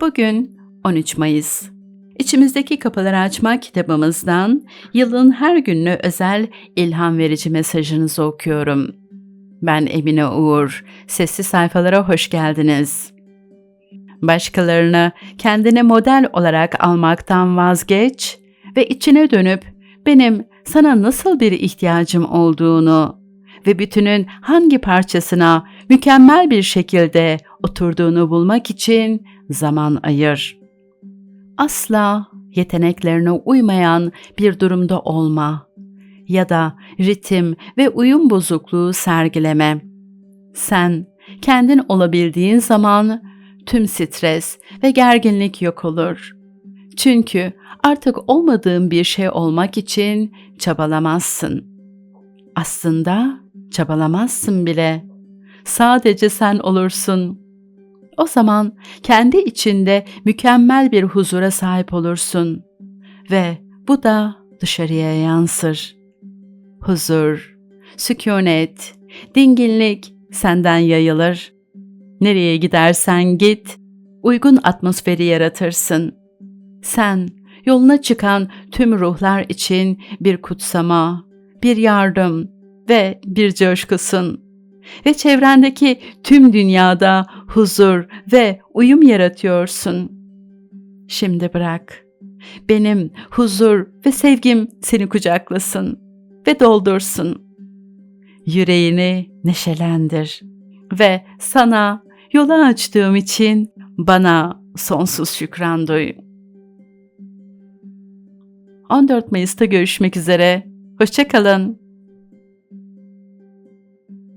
Bugün 13 Mayıs. İçimizdeki Kapıları Açmak kitabımızdan yılın her günlü özel ilham verici mesajınızı okuyorum. Ben Emine Uğur. Sesli sayfalara hoş geldiniz. Başkalarını kendine model olarak almaktan vazgeç ve içine dönüp benim sana nasıl bir ihtiyacım olduğunu ve bütünün hangi parçasına mükemmel bir şekilde oturduğunu bulmak için zaman ayır. Asla yeteneklerine uymayan bir durumda olma ya da ritim ve uyum bozukluğu sergileme. Sen kendin olabildiğin zaman tüm stres ve gerginlik yok olur. Çünkü artık olmadığın bir şey olmak için çabalamazsın. Aslında çabalamazsın bile. Sadece sen olursun. O zaman kendi içinde mükemmel bir huzura sahip olursun ve bu da dışarıya yansır. Huzur, sükunet, dinginlik senden yayılır. Nereye gidersen git, uygun atmosferi yaratırsın. Sen yoluna çıkan tüm ruhlar için bir kutsama, bir yardım ve bir coşkusun. Ve çevrendeki tüm dünyada huzur ve uyum yaratıyorsun. Şimdi bırak. Benim huzur ve sevgim seni kucaklasın ve doldursun. Yüreğini neşelendir ve sana yolu açtığım için bana sonsuz şükran duy. 14 Mayıs'ta görüşmek üzere. Hoşçakalın.